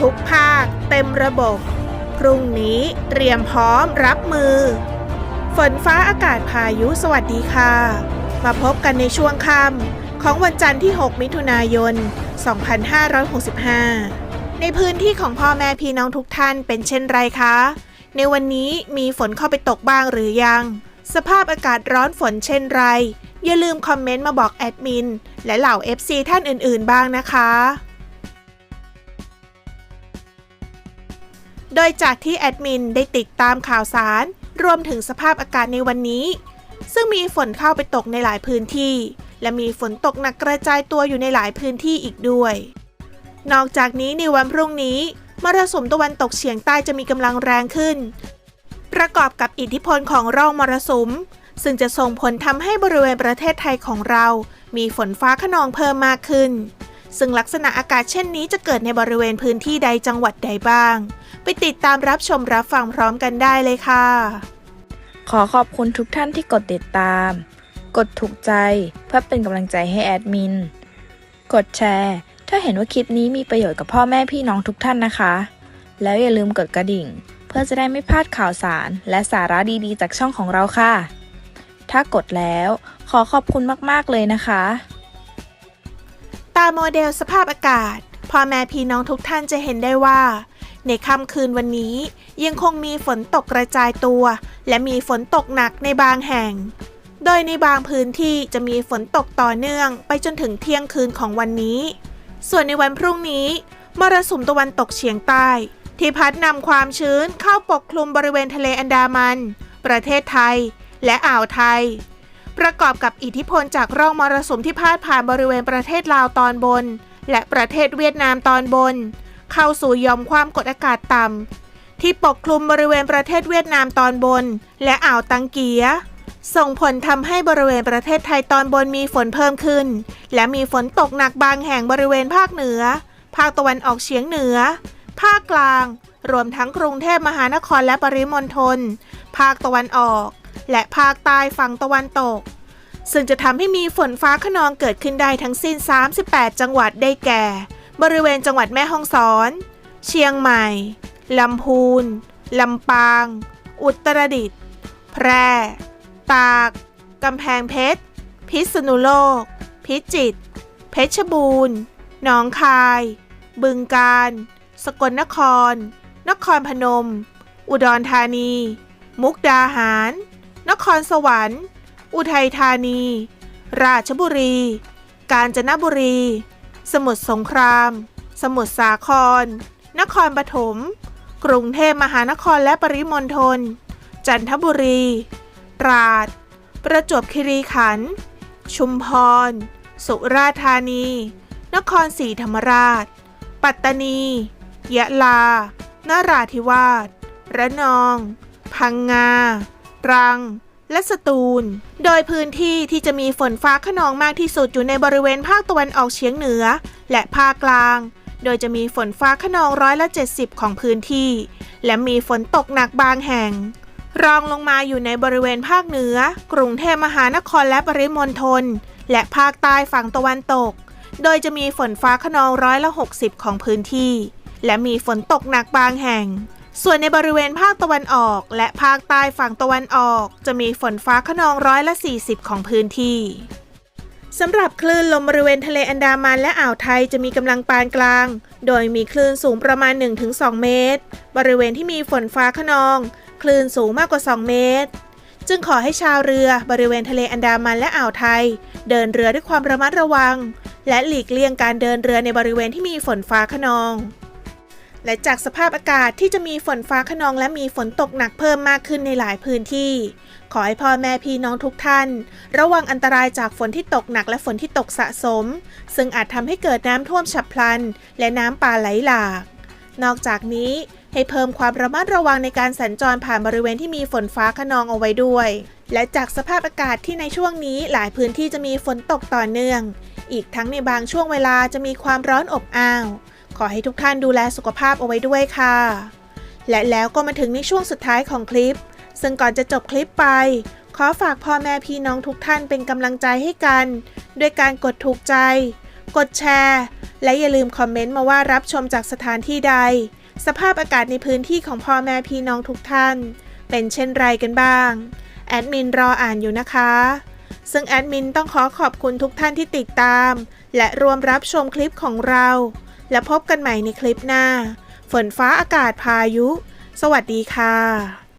ทุกภาคเต็มระบบ พรุ่งนี้เตรียมพร้อมรับมือ ฝนฟ้าอากาศพายุสวัสดีค่ะ มาพบกันในช่วงค่ำของวันจันทร์ที่ 6 มิถุนายน 2565 ในพื้นที่ของพ่อแม่พี่น้องทุกท่านเป็นเช่นไรคะ ในวันนี้มีฝนเข้าไปตกบ้างหรือยัง สภาพอากาศร้อนฝนเช่นไร อย่าลืมคอมเมนต์มาบอกแอดมิน และเหล่า FC ท่านอื่นๆ บ้างนะคะ ดยจากที่แอดมินได้ติดตามข่าวสาร รวมถึงสภาพอากาศในวันนี้ ซึ่งมีฝนเข้าไปตกในหลายพื้นที่ และมีฝนตกหนักกระจายตัวอยู่ในหลายพื้นที่อีกด้วย นอกจากนี้ในวันพรุ่งนี้มรสุมตะวันตกเฉียงใต้จะมีกำลังแรงขึ้น ประกอบกับอิทธิพลของร่องมรสุม ซึ่งจะส่งผลทำให้บริเวณประเทศไทยของเรา มีฝนฟ้าขนองเพิ่มมากขึ้น ซึ่งลักษณะอากาศเช่นนี้จะเกิดในบริเวณพื้นที่ใดจังหวัดใดบ้าง ไปติดตามรับชมรับฟังพร้อมกันได้เลยค่ะ ขอขอบคุณทุกท่านที่กดติดตาม กดถูกใจเพื่อเป็นกำลังใจให้แอดมิน กดแชร์ ถ้าเห็นว่าคลิปนี้มีประโยชน์กับพ่อแม่พี่น้องทุกท่านนะคะ แล้วอย่าลืมกดกระดิ่ง เพื่อจะได้ไม่พลาดข่าวสาร และสาระดีๆ จากช่องของเราค่ะ ถ้ากดแล้ว ขอขอบคุณมากๆเลยนะคะ ตามโมเดลสภาพอากาศพ่อแม่พี่น้องทุกท่านจะเห็นได้ว่า ในค่ำคืนวันนี้ ยังคงมีฝนตกกระจายตัว และมีฝนตกหนักในบางแห่ง โดยในบางพื้นที่จะมีฝนตกต่อเนื่องไปจนถึงเที่ยงคืนของวันนี้ ส่วนในวันพรุ่งนี้มรสุมตะวันตกเฉียงใต้ ที่พัดนำความชื้นเข้าปกคลุมบริเวณทะเลอันดามัน ประเทศไทย และอ่าวไทย ประกอบกับอิทธิพลจากร่องมรสุมที่พาดผ่านบริเวณประเทศลาวตอนบน และประเทศเวียดนามตอนบน เข้าสู่ยอมความกดอากาศต่ำที่ปกคลุมบริเวณประเทศเวียดนามตอนบน และอ่าวตังเกียส่งผลทำให้บริเวณประเทศไทยตอนบนมีฝนเพิ่มขึ้น และมีฝนตกหนักบางแห่งบริเวณภาคเหนือ ภาคตะวันออกเฉียงเหนือ ภาคกลาง รวมทั้งกรุงเทพมหานครและปริมณฑล ภาคตะวันออก และภาคใต้ฝั่งตะวันตก ซึ่งจะทำให้มีฝนฟ้าขนองเกิดขึ้นได้ทั้งสิ้น 38 จังหวัดได้แก่ บริเวณจังหวัดแม่ฮ่องสอน เชียงใหม่ ลำพูน ลำปาง อุตรดิตถ์ แพร่ ตาก กำแพงเพชร พิษณุโลก พิจิตร เพชรบูรณ์ หนองคาย บึงกาฬ สกลนคร นครพนม อุดรธานี มุกดาหาร นครสวรรค์ อุทัยธานี ราชบุรี กาญจนบุรี สมุทรสงคราม สมุทรสาคร นครปฐม กรุงเทพมหานครและปริมณฑล จันทบุรี ตราด ประจวบคีรีขันธ์ ชุมพร สุราษฎร์ธานี นครศรีธรรมราช ปัตตานี ยะลา นราธิวาส ระนอง พังงา ตรัง และสตูล โดยพื้นที่ที่จะมีฝนฟ้าขนองมากที่สุดอยู่ในบริเวณภาคตะวันออกเฉียงเหนือ และภาคกลาง โดยจะมีฝนฟ้าขนองร้อยละ 70 ของพื้นที่ และมีฝนตกหนักบางแห่ง รองลงมาอยู่ในบริเวณภาคเหนือ กรุงเทพมหานครและปริมณฑล และภาคใต้ฝั่งตะวันตก โดยจะมีฝนฟ้าขนองร้อยละ 60 ของพื้นที่ และมีฝนตกหนักบางแห่ง ส่วนในบริเวณภาคตะวันออก และภาคใต้ฝั่งตะวันออก จะมีฝนฟ้าขนองร้อยละ 40 ของพื้นที่สำหรับคลื่นลมบริเวณทะเลอันดามันและอ่าวไทยจะมีกำลังปานกลาง โดยมีคลื่นสูงประมาณ 1-2 เมตร บริเวณที่มีฝนฟ้าขนอง คลื่นสูงมากกว่า 2 เมตร จึงขอให้ชาวเรือบริเวณทะเลอันดามันและอ่าวไทย เดินเรือด้วยความระมัดระวัง และหลีกเลี่ยงการเดินเรือในบริเวณที่มีฝนฟ้าขนอง และจากสภาพอากาศที่จะมีฝนฟ้าขนองและมีฝนตกหนักเพิ่มมากขึ้นในหลายพื้นที่ ขอให้พ่อแม่พี่น้องทุกท่าน ระวังอันตรายจากฝนที่ตกหนักและฝนที่ตกสะสม ซึ่งอาจทำให้เกิดน้ำท่วมฉับพลัน และน้ำป่าไหลหลาก นอกจากนี้ให้เพิ่มความระมัดระวังในการสัญจรผ่านบริเวณที่มีฝนฟ้าขนองเอาไว้ด้วย และจากสภาพอากาศที่ในช่วงนี้หลายพื้นที่จะมีฝนตกต่อเนื่อง อีกทั้งในบางช่วงเวลาจะมีความร้อนอบอ้าว ขอให้ทุกท่านดูแลสุขภาพเอาไว้ด้วยค่ะ และแล้วก็มาถึงในช่วงสุดท้ายของคลิป ซึ่งก่อนจะจบคลิปไป ขอฝากพ่อแม่พี่น้องทุกท่านเป็นกำลังใจให้กัน ด้วยการกดถูกใจ กดแชร์ และอย่าลืมคอมเมนต์มาว่ารับชมจากสถานที่ใด สภาพอากาศในพื้นที่ของพ่อแม่พี่น้องทุกท่าน เป็นเช่นไรกันบ้าง แอดมินรออ่านอยู่นะคะซึ่งแอดมินต้องขอขอบคุณทุกท่านที่ติดตาม และรวมรับชมคลิปของเรา และพบกันใหม่ในคลิปหน้า ฝนฟ้าอากาศพายุ สวัสดีค่ะ